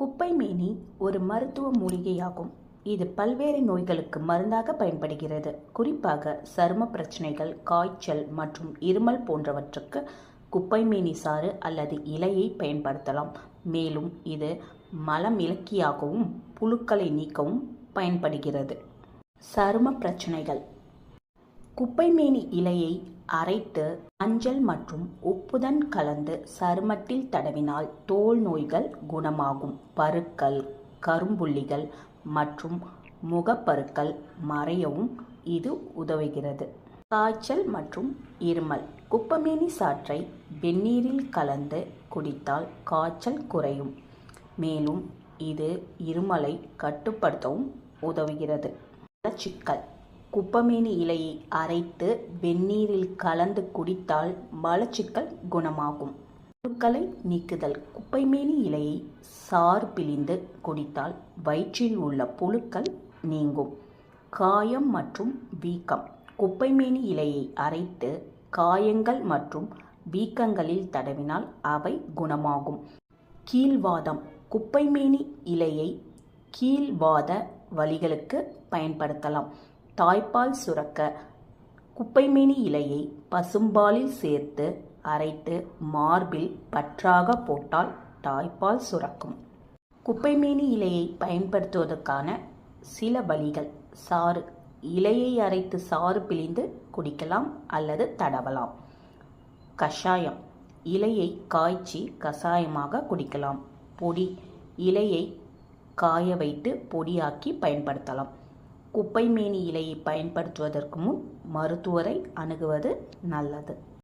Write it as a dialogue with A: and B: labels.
A: குப்பைமேனி ஒரு மருத்துவ மூலிகையாகும். இது பல்வேறு நோய்களுக்கு மருந்தாக பயன்படுகிறது. குறிப்பாக சரும பிரச்சனைகள் காய்ச்சல் மற்றும் இருமல் போன்றவற்றுக்கு குப்பைமேனி சாறு அல்லது இலையை பயன்படுத்தலாம். மேலும் இது மலமிளக்கியாகவும் புழுக்களை நீக்கவும் பயன்படுகிறது. சரும பிரச்சனைகள். குப்பைமேனி இலையை அரைத்து மஞ்சள் மற்றும் உப்புடன் கலந்து சருமத்தில் தடவினால் தோல் நோய்கள் குணமாகும். பருக்கள் கரும்புள்ளிகள் மற்றும் முகப்பருக்கள் மறையவும் இது உதவுகிறது. காய்ச்சல் மற்றும் இருமல். குப்பமேனி சாற்றை வெந்நீரில் கலந்து குடித்தால் காய்ச்சல் குறையும். மேலும் இது இருமலை கட்டுப்படுத்தவும் உதவுகிறது. மலச்சிக்கல். குப்பமேனி இலையை அரைத்து வெந்நீரில் கலந்து குடித்தால் மலச்சிக்கல் குணமாகும். புழுக்களை நீக்குதல். குப்பைமேனி இலையை சாறு பிழிந்து குடித்தால் வயிற்றில் உள்ள புழுக்கள் நீங்கும். காயம் மற்றும் வீக்கம். குப்பைமேனி இலையை அரைத்து காயங்கள் மற்றும் வீக்கங்களில் தடவினால் அவை குணமாகும். கீழ்வாதம். குப்பைமேனி இலையை கீழ்வாத வழிகளுக்கு பயன்படுத்தலாம். தாய்ப்பால் சுரக்க குப்பைமேனி இலையை பசும்பாலில் சேர்த்து அரைத்து மார்பில் பற்றாக போட்டால் தாய்ப்பால் சுரக்கும். குப்பைமேனி இலையை பயன்படுத்துவதற்கான சில வழிகள். சாறு. இலையை அரைத்து சாறு பிழிந்து குடிக்கலாம் அல்லது தடவலாம். கஷாயம். இலையை காய்ச்சி கஷாயமாக குடிக்கலாம். பொடி. இலையை காய வைத்து பொடியாக்கி பயன்படுத்தலாம். குப்பைமேனி இலையை பயன்படுத்துவதற்கு முன் மருத்துவரை அணுகுவது நல்லது.